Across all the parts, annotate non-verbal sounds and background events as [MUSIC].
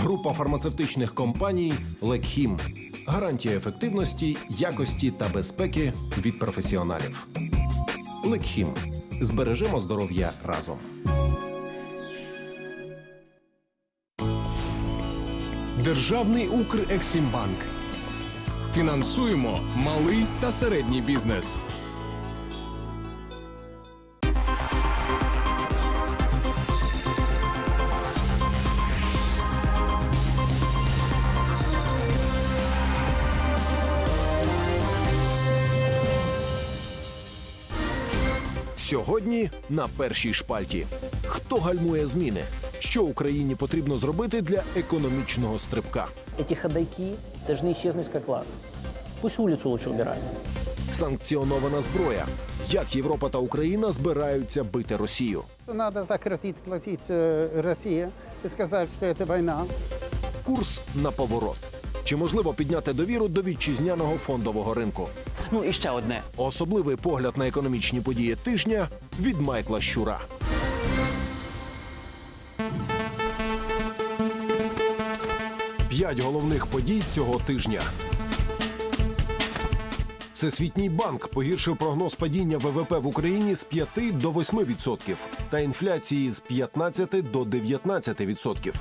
Група фармацевтичних компаній Лекхім. Гарантія ефективності, якості та безпеки від професіоналів. Лекхім. Збережемо здоров'я разом. Державний Укрексімбанк. Фінансуємо малий та середній бізнес. Сьогодні на першій шпальті. Хто гальмує зміни? Що Україні потрібно зробити для економічного стрибка? Эти ходайки должны исчезнуть как класс. Пусть улицу лучше убирают. Санкціонована зброя. Як Європа та Україна збираються бити Росію? Надо сократить платить э, Россия и сказать, что это война. Курс на поворот. Чи можливо підняти довіру до вітчизняного фондового ринку? Ну і ще одне. Особливий погляд на економічні події тижня від Майкла Щура. П'ять головних подій цього тижня. Всесвітній банк погіршив прогноз падіння ВВП в Україні з 5 до 8% та інфляції з 15 до 19%.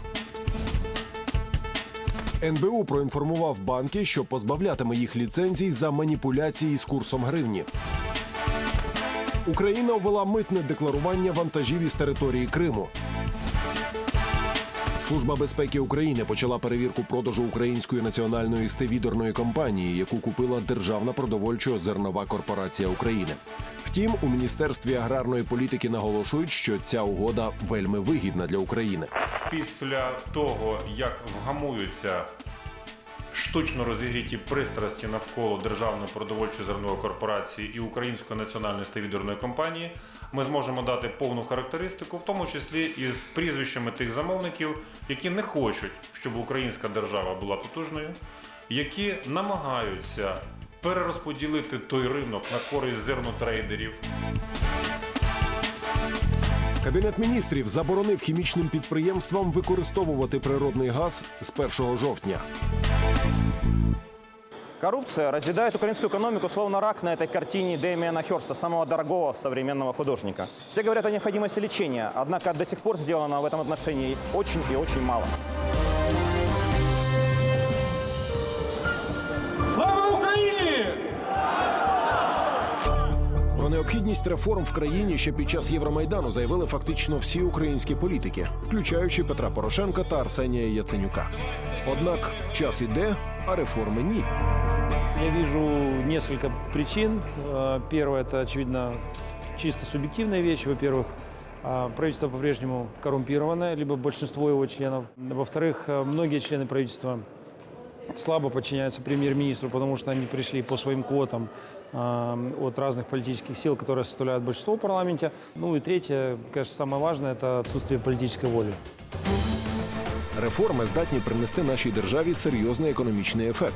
НБУ проінформував банки, що позбавлятиме їх ліцензій за маніпуляції з курсом гривні. Україна ввела митне декларування вантажів із території Криму. Служба безпеки України почала перевірку продажу української національної стевідерної компанії, яку купила Державна продовольчо-зернова корпорація України. Втім, у міністерстві аграрної політики наголошують, що ця угода вельми вигідна для України. Після того, як вгамуються штучно розігріті пристрасті навколо Державної продовольчої зернової корпорації і Української національної стевідерної компанії, ми зможемо дати повну характеристику, в тому числі із прізвищами тих замовників, які не хочуть, щоб українська держава була потужною, які намагаються перерозподілити той ринок на користь зернотрейдерів. Кабінет міністрів заборонив хімічним підприємствам використовувати природний газ з 1 жовтня. Коррупция разъедает украинскую экономику словно рак на этой картине Дэмиана Хёрста, самого дорогого современного художника. Все говорят о необходимости лечения, однако до сих пор сделано в этом отношении очень и очень мало. необхідність реформ в країні ще під час Євромайдану заявили фактично всі українські політики, включаючи Петра Порошенка та Арсенія Яценюка. Однак час іде, а реформи ні. Я вижу несколько причин. Э, Первое, это, очевидно, чисто субъективная вещь. Во-первых, э, правительство по-прежнему коррумпированное, либо большинство его членов. Во-вторых, э, многие члены правительства слабо подчиняются премьер-министру, потому что они пришли по своим квотам э, от разных политических сил, которые составляют большинство в парламенте. Ну и третье, конечно, самое важное, это отсутствие политической воли. Реформи здатні принести нашій державі серйозний економічний ефект.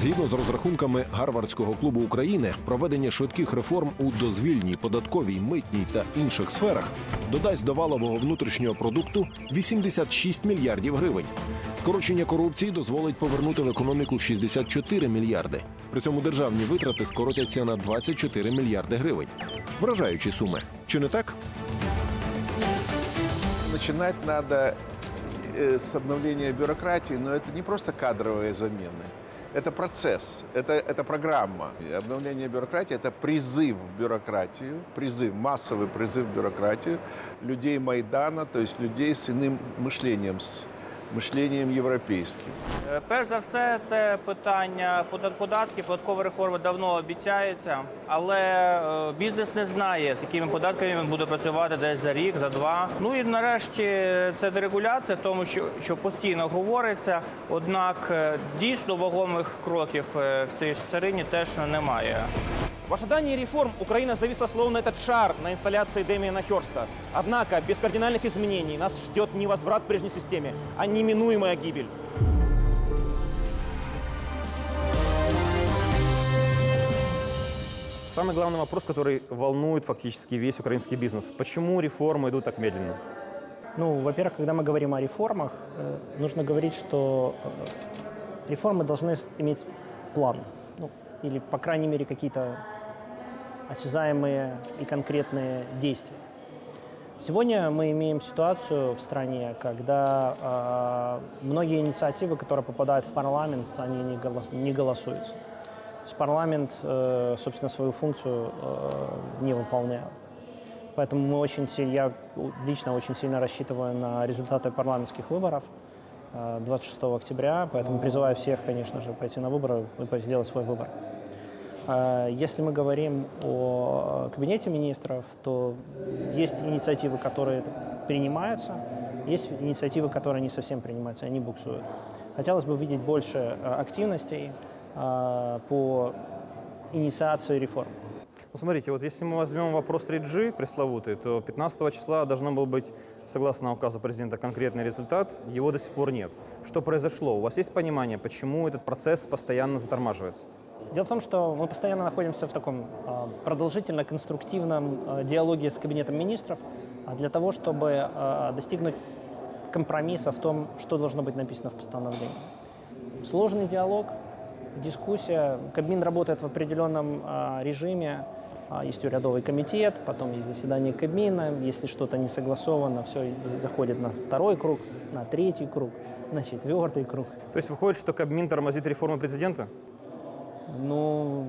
Згідно з розрахунками Гарвардського клубу України, проведення швидких реформ у дозвільній, податковій, митній та інших сферах додасть до валового внутрішнього продукту 86 мільярдів гривень. Скорочення корупції дозволить повернути в економіку 64 мільярди. При цьому державні витрати скоротяться на 24 мільярди гривень. Вражаючі суми. Чи не так? Начинать надо э, с обновления бюрократии, но это не просто кадровые замены. Это процесс, это, это программа. И обновление бюрократии – это призыв в бюрократию, призыв, массовый призыв в бюрократию людей Майдана, то есть людей с иным мышлением, с мышлением европейским. Е, Перш за все, це питання подат- податків. Податкова реформа давно обіцяється, але е, бізнес не знає, з якими податками він буде працювати десь за рік, за два. Ну і нарешті це дерегуляція, тому що, що постійно говориться. Однак е, дійсно вагомих кроків в цій царині теж немає. В ожидании реформ Украина зависла словно этот шар на инсталляции Дэмиана Хёрста. Однако без кардинальных изменений нас ждет не возврат к прежней системе, а неминуемая гибель. Самый главный вопрос, который волнует фактически весь украинский бизнес. Почему реформы идут так медленно? Ну, во-первых, когда мы говорим о реформах, э, нужно говорить, что э, реформы должны иметь план. Ну, или, по крайней мере, какие-то осязаемые и конкретные действия. Сегодня мы имеем ситуацию в стране, когда э, многие инициативы, которые попадают в парламент, они не, голос- не голосуются. То есть парламент, э, собственно, свою функцию э, не выполняет. Поэтому мы очень сильно, я лично очень сильно рассчитываю на результаты парламентских выборов э, 26 октября, поэтому призываю всех, конечно же, пойти на выборы и сделать свой выбор. Э, Если мы говорим о кабинете министров, то есть инициативы, которые принимаются, есть инициативы, которые не совсем принимаются, они буксуют. Хотелось бы видеть больше э, активностей э, по инициации реформ. Ну, смотрите, вот если мы возьмем вопрос 3G пресловутый, то 15 числа должно был быть, согласно указу президента, конкретный результат. Его до сих пор нет. Что произошло? У вас есть понимание, почему этот процесс постоянно затормаживается? Дело в том, что мы постоянно находимся в таком а, продолжительно-конструктивном а, диалоге с Кабинетом министров а, для того, чтобы достигнуть компромисса в том, что должно быть написано в постановлении. Сложный диалог, дискуссия. Кабмин работает в определенном режиме. Есть урядовый комитет, потом есть заседание Кабмина. Если что-то не согласовано, все заходит на второй круг, на третий круг, на четвертый круг. То есть выходит, что Кабмин тормозит реформу президента? Ну,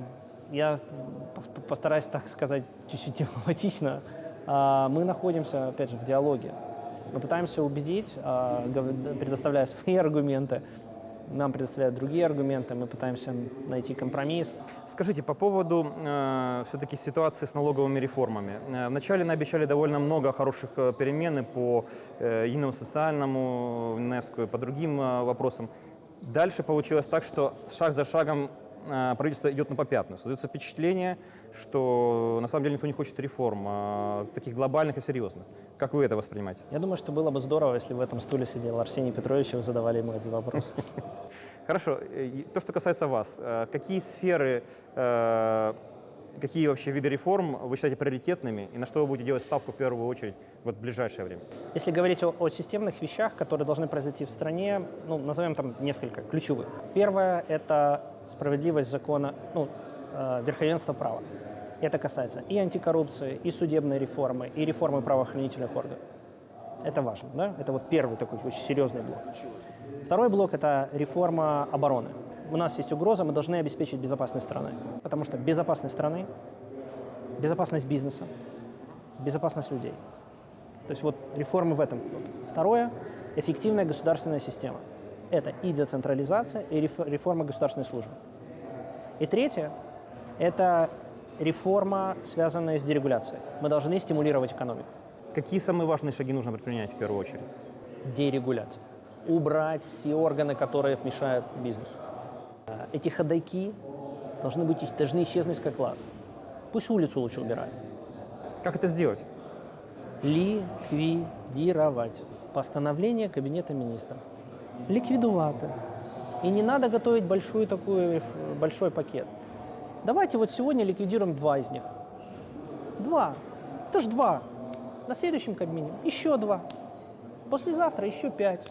я по- постараюсь так сказать чуть-чуть [LAUGHS] дипломатично. А, Мы находимся, опять же, в диалоге. Мы пытаемся убедить, а, предоставляя свои [LAUGHS] аргументы. Нам предоставляют другие аргументы, мы пытаемся найти компромисс. Скажите, по поводу все-таки ситуации с налоговыми реформами. Э, вначале наобещали довольно много хороших э, перемен по э, единому социальному внеску, и по другим э, вопросам. Дальше получилось так, что шаг за шагом э, правительство идет на попятную. Создается впечатление, что на самом деле никто не хочет реформ, э, таких глобальных и серьезных. Как вы это воспринимаете? Я думаю, что было бы здорово, если в этом стуле сидел Арсений Петрович, и вы задавали ему эти вопросы. [LAUGHS] Хорошо. То, что касается вас, э, какие сферы, э, какие вообще виды реформ вы считаете приоритетными и на что вы будете делать ставку в первую очередь вот в ближайшее время? Если говорить о, о системных вещах, которые должны произойти в стране, ну, назовем там несколько ключевых. Первое – это справедливость закона, ну, э, верховенство права. Это касается и антикоррупции, и судебной реформы, и реформы правоохранительных органов. Это важно, да? Это вот первый такой очень серьезный блок. Второй блок – это реформа обороны. У нас есть угроза, мы должны обеспечить безопасность страны. Потому что безопасность страны, безопасность бизнеса, безопасность людей. То есть вот реформы в этом. Второе – эффективная государственная система. Это и децентрализация, и реф- реформа государственной службы. И третье – это реформа, связанная с дерегуляцией. Мы должны стимулировать экономику. Какие самые важные шаги нужно предпринять в первую очередь? Дерегуляция. Убрать все органы, которые мешают бизнесу. Э, Эти ходайки должны, быть, должны исчезнуть как класс. Пусть улицу лучше убирают. Как это сделать? ликвидировать. Постановление Кабинета министров. Ликвидувати. И не надо готовить большую такую, большой пакет. Давайте вот сегодня ликвидируем два из них. Два. Это ж два. На следующем Кабмине еще два. Послезавтра еще пять.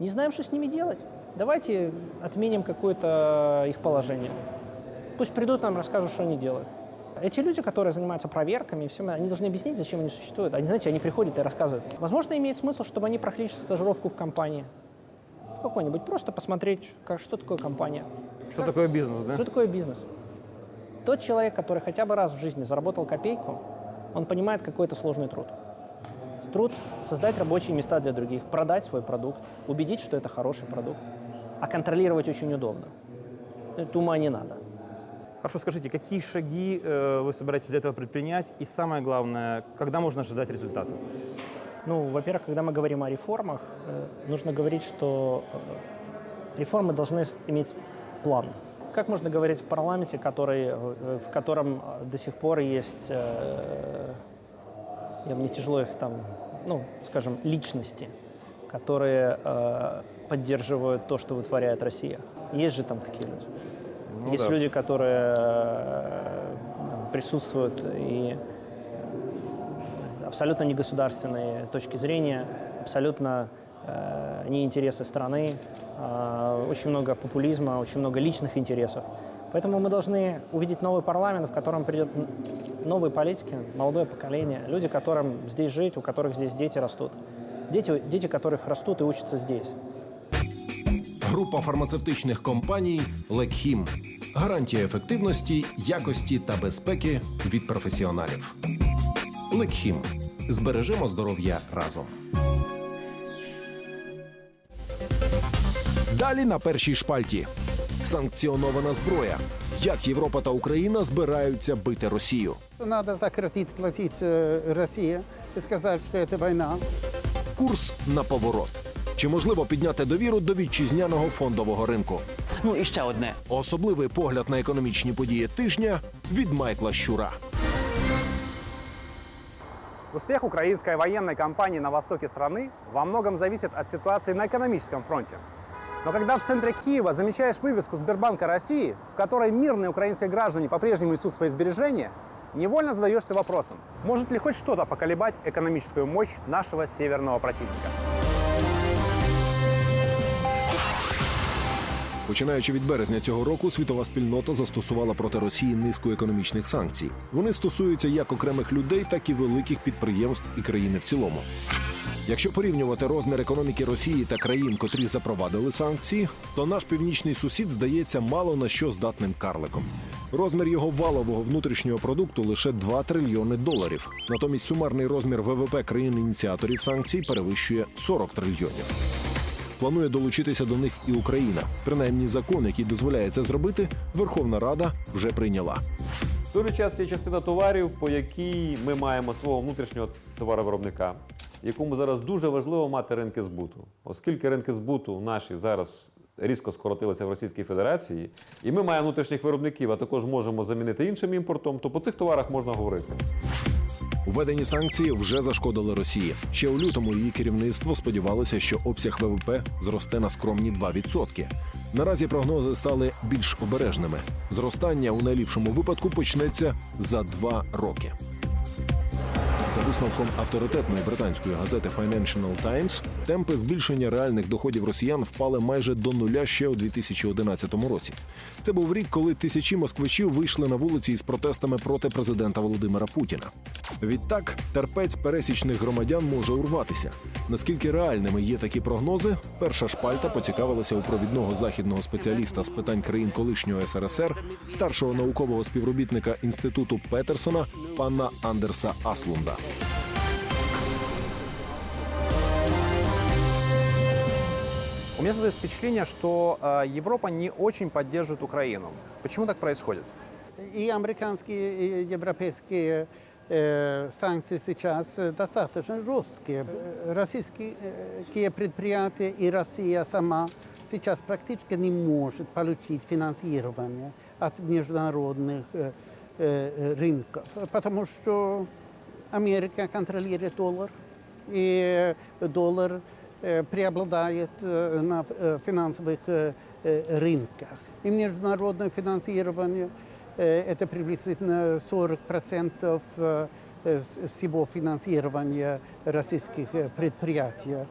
Не знаем, что с ними делать. Давайте отменим какое-то их положение. Пусть придут нам, расскажут, что они делают. Эти люди, которые занимаются проверками и всем, они должны объяснить, зачем они существуют. Они, знаете, они приходят и рассказывают. Возможно, имеет смысл, чтобы они прошли стажировку в компании. Какой-нибудь. Просто посмотреть, как, что такое компания. Что такое бизнес, да? Что такое бизнес? Тот человек, который хотя бы раз в жизни заработал копейку, он понимает, какой это сложный труд. Труд – создать рабочие места для других, продать свой продукт, убедить, что это хороший продукт. А контролировать очень удобно. Это ума не надо. Хорошо, скажите, какие шаги э, вы собираетесь для этого предпринять? И самое главное, когда можно ожидать результатов? Ну, во-первых, когда мы говорим о реформах, э, нужно говорить, что э, реформы должны иметь план. Как можно говорить в парламенте, который, э, в котором до сих пор есть, я, мне тяжело их там, ну, скажем, личности, которые поддерживают то, что вытворяет Россия. Есть же там такие люди. Ну есть да. люди, которые там, присутствуют и абсолютно негосударственные точки зрения абсолютно э, не интересы страны, э, очень много популизма, очень много личных интересов. Поэтому мы должны увидеть новый парламент, в котором придет н- новые политики, молодое поколение, люди, которым здесь жить, у которых здесь дети растут. Дети, дети которых растут и учатся здесь. Група фармацевтичних компаній Лекхім. Гарантія ефективності, якості та безпеки від професіоналів. Лекхім. Збережемо здоров'я разом. Далі на першій шпальті. Санкціонована зброя. Як Європа та Україна збираються бити Росію? Надо сократить, платить э, Россия и сказать, что это война. Курс на поворот. Чи можливо підняти довіру до вітчизняного фондового ринку? Ну і ще одне. Особливий погляд на економічні події тижня від Майкла Щура. Успех украинской военной кампании на востоке страны во многом зависит от ситуации на экономическом фронте. Но когда в центре Киева замечаешь вывеску Сбербанка России, в которой мирные украинские граждане по-прежнему несут свои сбережения, невольно задаешься вопросом, может ли хоть что-то поколебать экономическую мощь нашего северного противника. Починаючи від березня цього року, світова спільнота застосувала проти Росії низку економічних санкцій. Вони стосуються як окремих людей, так і великих підприємств і країни в цілому. Якщо порівнювати розмір економіки Росії та країн, котрі запровадили санкції, то наш північний сусід здається мало на що здатним карликом. Розмір його валового внутрішнього продукту лише 2 трильйони доларів. Натомість сумарний розмір ВВП країн-ініціаторів санкцій перевищує 40 трильйонів. Планує долучитися до них і Україна. Принаймні закон, який дозволяє це зробити, Верховна Рада вже прийняла. В той час є частина товарів, по якій ми маємо свого внутрішнього товаровиробника, якому зараз дуже важливо мати ринки збуту, оскільки ринки збуту наші зараз різко скоротилися в Російській Федерації, і ми маємо внутрішніх виробників, а також можемо замінити іншим імпортом, то по цих товарах можна говорити. Введені санкції вже зашкодили Росії. Ще у лютому її керівництво сподівалося, що обсяг ВВП зросте на скромні 2%. Наразі прогнози стали більш обережними. Зростання у найліпшому випадку почнеться за два роки. За висновком авторитетної британської газети Financial Times, темпи збільшення реальних доходів росіян впали майже до нуля ще у 2011 році. Це був рік, коли тисячі москвичів вийшли на вулиці із протестами проти президента Володимира Путіна. Відтак, терпець пересічних громадян може урватися. Наскільки реальними є такі прогнози, перша шпальта поцікавилася у провідного західного спеціаліста з питань країн колишнього СРСР, старшого наукового співробітника інституту Петерсона, пана Андерса Аслунда. У меня создается впечатление, что э, Европа не очень поддерживает Украину. Почему так происходит? И американские, и европейские э, санкции сейчас э, достаточно жесткие. Э, Российские э, предприятия и Россия сама сейчас практически не может получить финансирование от международных э, рынков, потому что Америка контролирует доллар, и доллар э, преобладает э, на э, финансовых рынках. И международное финансирование это приблизительно 40% э, э, всего финансирования российских предприятий.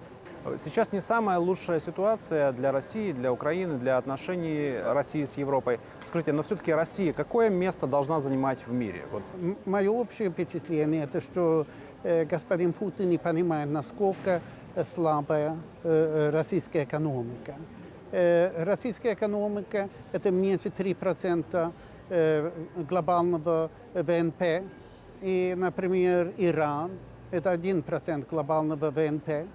Сейчас не самая лучшая ситуация для России, для Украины, для отношений России с Европой. Скажите, но все-таки Россия какое место должна занимать в мире? Вот Мое общее впечатление это, что э, господин Путин не понимает, насколько э, слабая э, российская экономика. Э, российская экономика это меньше 3% э, глобального ВНП. И, например, Иран это 1% глобального ВНП.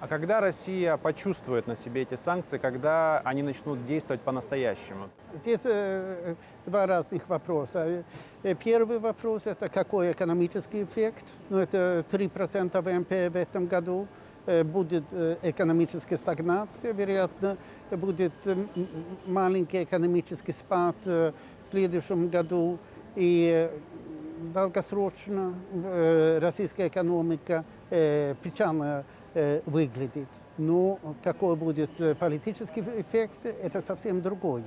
А когда Россия почувствует на себе эти санкции, когда они начнут действовать по-настоящему? Здесь э, два разных вопроса. Э, Первый вопрос – это какой экономический эффект. Ну, это 3% ВМП в этом году. Э, Будет э, экономическая стагнация, вероятно, будет э, маленький экономический спад э, в следующем году. И долгосрочно э, российская экономика э, печально э, выглядит. Но какой будет э, политический эффект, это совсем другое.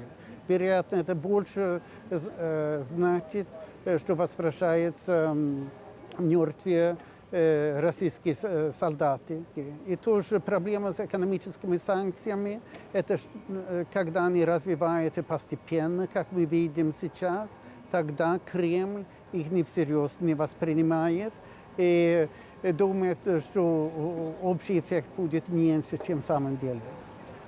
Вероятно, это больше э, значит, э, что возвращается м, мертвые э, российские э, солдаты. И тоже проблема с экономическими санкциями, это э, когда они развиваются постепенно, как мы видим сейчас, тогда Кремль их не всерьез не воспринимает и э, думает, что э, общий эффект будет меньше, чем в самом деле.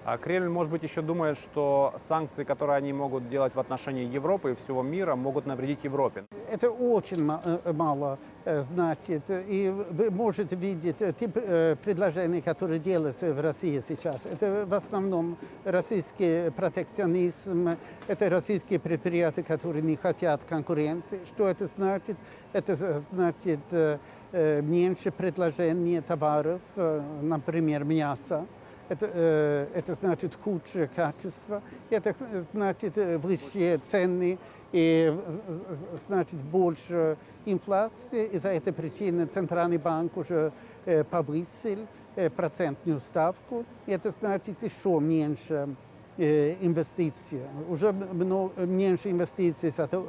А Кремль, может быть, еще думает, что санкции, которые они могут делать в отношении Европы и всего мира, могут навредить Европе. Это очень э, мало э, значит. И вы можете видеть э, тип э, предложений, которые делаются в России сейчас. Это в основном российский протекционизм, это российские предприятия, которые не хотят конкуренции. Что это значит? Это значит э, э, меньше предложения товаров, э, например, мяса. Это, э, это значит худшее качество, это э, значит э, высшие цены и э, значит больше инфляции. Из-за этой причины Центральный банк уже э, повысил э, процентную ставку. И это значит еще меньше э, инвестиций. Уже мно- меньше инвестиций из-за то-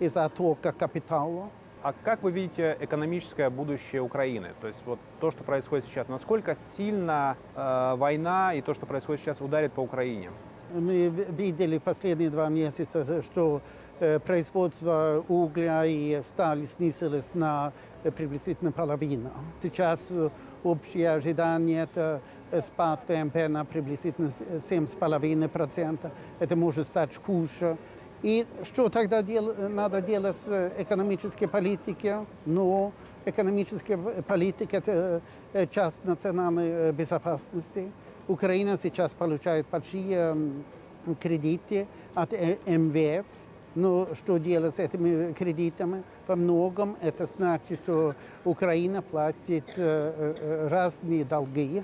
э, из-за оттока капитала. А как вы видите экономическое будущее Украины? То есть вот то, что происходит сейчас, насколько сильно э, война и то, что происходит сейчас, ударит по Украине? Мы видели последние два месяца, что э, производство угля и стали снизилось на э, приблизительно половину. Сейчас э, общее ожидание это э, спад ВМП на приблизительно с- 7,5%. Это может стать хуже. И что тогда дел- надо делать с э, экономической политикой? Ну, экономическая политика – это э, часть национальной э, безопасности. Украина сейчас получает большие кредиты от МВФ. Но что делать с этими кредитами? Во многом это значит, что Украина платит разные долги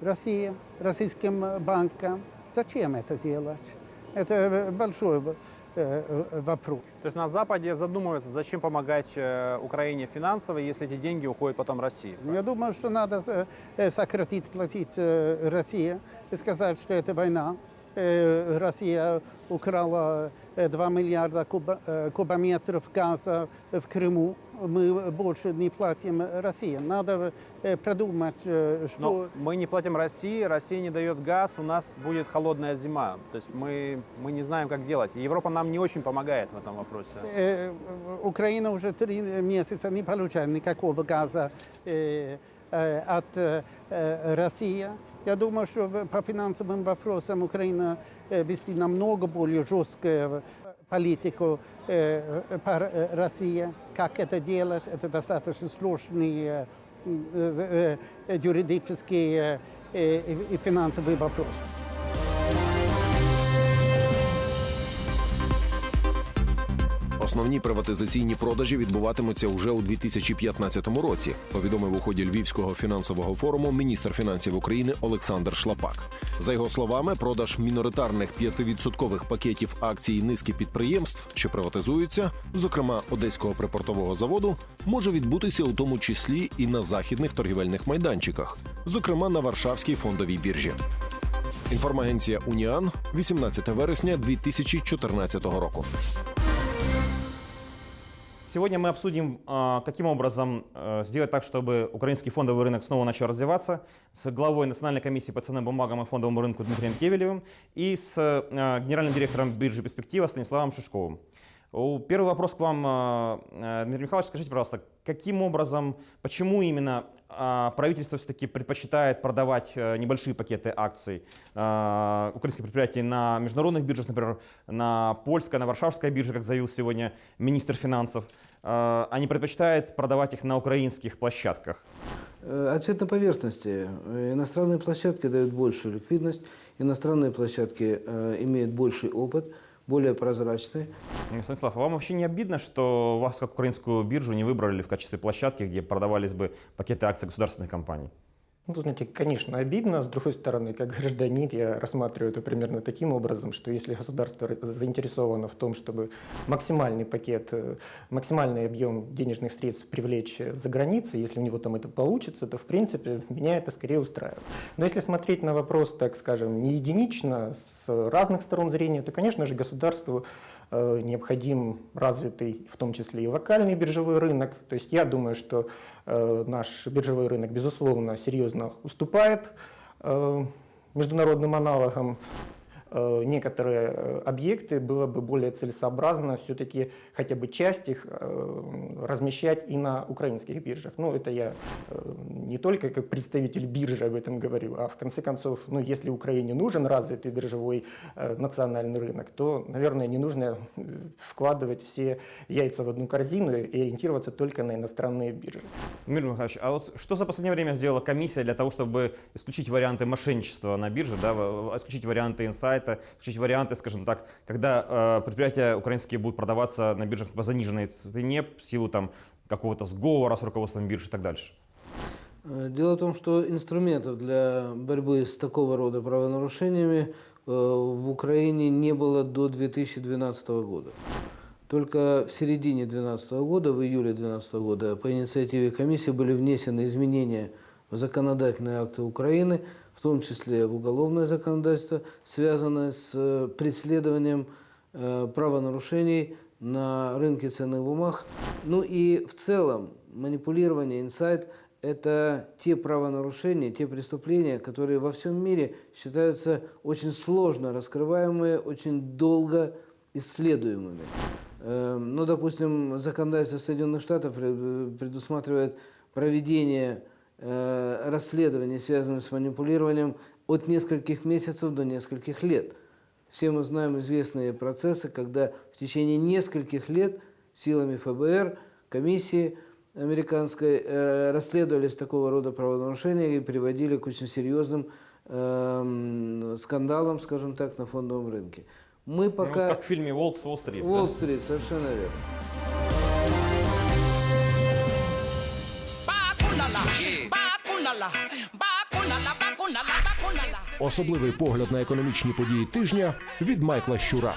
России, российским банкам. Зачем это делать? Это большой вопрос. То есть на Западе задумываются, зачем помогать э, Украине финансово, если эти деньги уходят потом России. Я думаю, что надо э, э, сократить платить э, Россия и сказать, что это война. Э, Россия украла э, 2 миллиарда э, кубометров газа в Крыму. Мы больше не платим России. Надо э, продумать, э, что... Но мы не платим России, Россия не дает газ, у нас будет холодная зима. То есть мы, мы не знаем, как делать. Европа нам не очень помогает в этом вопросе. Э, Украина уже три месяца не получает никакого газа э, э, от э, э, России. Я думаю, что по финансовым вопросам Украина э, вести намного более жесткую политику России. Как это делать? Это достаточно сложный юридический и финансовый вопрос. Основні приватизаційні продажі відбуватимуться уже у 2015 році. Повідомив у ході Львівського фінансового форуму міністр фінансів України Олександр Шлапак. За його словами, продаж міноритарних 5% пакетів акцій низки підприємств, що приватизуються, зокрема Одеського припортового заводу, може відбутися у тому числі і на західних торгівельних майданчиках, зокрема на Варшавській фондовій біржі. Інформагенція Уніан 18 вересня 2014 року. Сегодня мы обсудим, а, каким образом э, сделать так, чтобы украинский фондовый рынок снова начал развиваться с главой Национальной комиссии по ценным бумагам и фондовому рынку Дмитрием Кевелевым и с э, генеральным директором биржи «Перспектива» Станиславом Шишковым. Первый вопрос к вам, э, Дмитрий Михайлович. Скажите, пожалуйста, каким образом, почему именно правительство все-таки предпочитает продавать э, небольшие пакеты акций а, украинских предприятий на международных биржах, например, на польской, на варшавской бирже, как заявил сегодня министр финансов, а а не предпочитает продавать их на украинских площадках? Э, Ответ на поверхности. Иностранные площадки дают большую ликвидность, иностранные площадки э, имеют больший опыт, более прозрачные. М, Станислав, а вам вообще не обидно, что вас, как украинскую биржу, не выбрали в качестве площадки, где продавались бы пакеты акций государственных компаний? Ну, знаете, конечно, обидно. С другой стороны, как гражданин, я рассматриваю это примерно таким образом, что если государство заинтересовано в том, чтобы максимальный пакет, э, максимальный объем денежных средств привлечь э, за границей, если у него там это получится, то, в принципе, меня это скорее устраивает. Но если смотреть на вопрос, так скажем, не единично, с разных сторон зрения, то, конечно же, государству необходим развитый, в том числе и локальный биржевой рынок. То есть я думаю, что э, наш биржевой рынок, безусловно, серьезно уступает э, международным аналогам. Э, Некоторые э, объекты было бы более целесообразно все-таки хотя бы часть их э, размещать и на украинских биржах. Ну, это я не только как представитель биржи об этом говорю, а в конце концов, ну, если Украине нужен развитый биржевой национальный рынок, то, наверное, не нужно вкладывать все яйца в одну корзину и ориентироваться только на иностранные биржи. Дмитрий Михайлович, а вот что за последнее время сделала комиссия для того, чтобы исключить варианты мошенничества на бирже, да, исключить варианты инсайта, исключить варианты, скажем так, когда э, предприятия украинские будут продаваться на биржах по заниженной цене в силу там какого-то сговора с руководством биржи и так дальше? Э, Дело в том, что инструментов для борьбы с такого рода правонарушениями э, в Украине не было до 2012 года. Только в середине 2012 года, в июле 2012 года, по инициативе комиссии были внесены изменения в законодательные акты Украины, в том числе в уголовное законодательство, связанное с э, преследованием э, правонарушений на рынке ценных бумаг. Ну и в целом манипулирование, инсайт – это те правонарушения, те преступления, которые во всем мире считаются очень сложно раскрываемые, очень долго исследуемыми. Э, Ну, допустим, законодательство Соединенных Штатов пред- предусматривает проведение э, расследований, связанных с манипулированием, от нескольких месяцев до нескольких лет. Все мы знаем известные процессы, когда в течение нескольких лет силами ФБР, комиссии американской э, расследовались такого рода правонарушения и приводили к очень серьезным эм, скандалам, скажем так, на фондовом рынке. Мы Ну, пока... как в фильме «Волк с Уолл-стрит». да? Уолл-стрит, совершенно верно. Особливий погляд на економічні події тижня від Майкла Щура.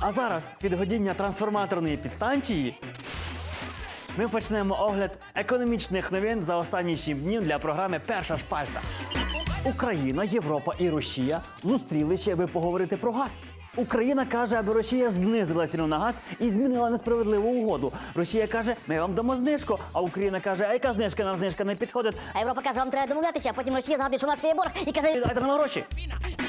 А зараз під годіння трансформаторної підстанції ми почнемо огляд економічних новин за останні 7 днів для програми Перша шпальта. Україна, Європа і Росія зустрілися, аби поговорити про газ. Україна каже, аби Росія знизила ціну на газ і змінила несправедливу угоду. Росія каже, ми вам дамо знижку, а Україна каже, а яка знижка нам знижка не підходить. А Європа каже, вам треба домовлятися, а потім Росія згадує, що у нас ще є борг, і каже, Дайте нам гроші.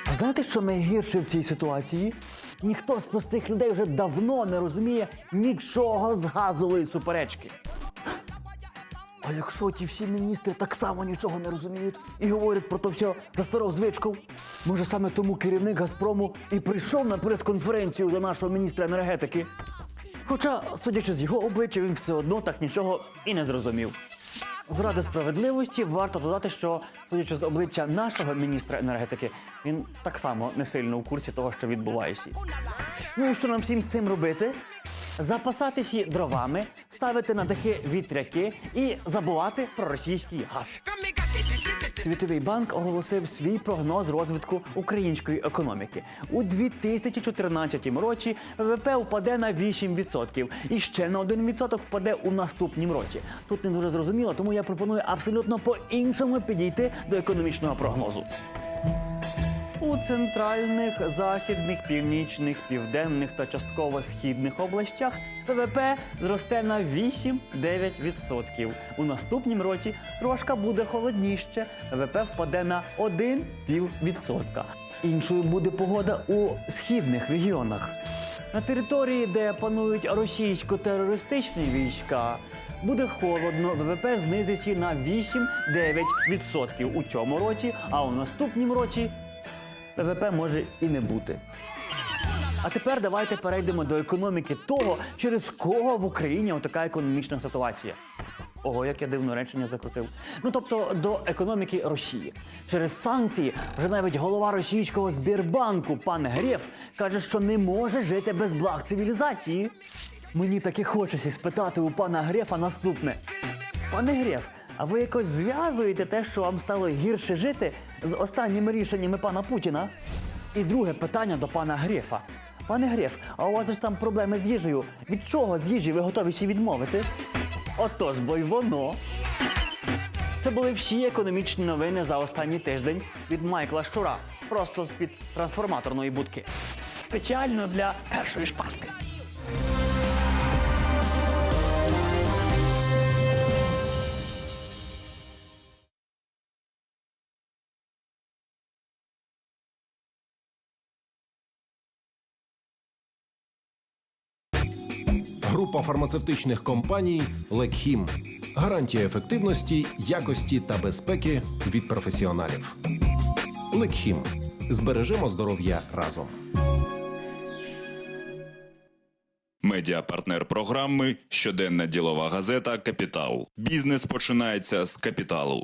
А знаєте, що найгірше в цій ситуації? Ніхто з простих людей вже давно не розуміє нічого з газової суперечки. А якщо ті всі міністри так само нічого не розуміють і говорять про то все за старою звичкою, може саме тому керівник Газпрому і прийшов на прес-конференцію до нашого міністра енергетики. Хоча, судячи з його обличчя, він все одно так нічого і не зрозумів. Заради справедливості варто додати, що судячи з обличчя нашого міністра енергетики, він так само не сильно у курсі того, що відбувається. Ну і що нам всім з цим робити? Запасатися дровами, ставити на дахи вітряки і забувати про російський газ. Світовий банк оголосив свій прогноз розвитку української економіки. У 2014 році ВВП впаде на 8% і ще на 1% впаде у наступнім році. Тут не дуже зрозуміло, тому я пропоную абсолютно по-іншому підійти до економічного прогнозу. У центральних, західних, північних, південних та частково східних областях ВВП зросте на 8-9%. У наступнім році трошка буде холодніше. ВВП впаде на 1,5%. Іншою буде погода у східних регіонах. На території, де панують російсько-терористичні війська, буде холодно, ВВП знизиться на 8-9% у цьому році, а у наступнім році ВВП може і не бути. А тепер давайте перейдемо до економіки того, через кого в Україні така економічна ситуація. Ого, як я дивно речення закрутив. Ну тобто до економіки Росії. Через санкції вже навіть голова російського Збірбанку пан Грєв каже, що не може жити без благ цивілізації. Мені таки хочеться спитати у пана Грефа наступне. Пане Греф, а ви якось зв'язуєте те, що вам стало гірше жити з останніми рішеннями пана Путіна? І друге питання до пана Грефа. Пане Греф, а у вас ж там проблеми з їжею. Від чого з їжі ви готові сі відмовити? Отож, бо й воно. Це були всі економічні новини за останній тиждень від Майкла Щура. Просто з-під трансформаторної будки. спеціально для першої шпарки. Група фармацевтичних компаній Лекхім. Гарантія ефективності, якості та безпеки від професіоналів. Лекхім. Збережемо здоров'я разом. Медіапартнер програми щоденна ділова газета Капітал. Бізнес починається з капіталу.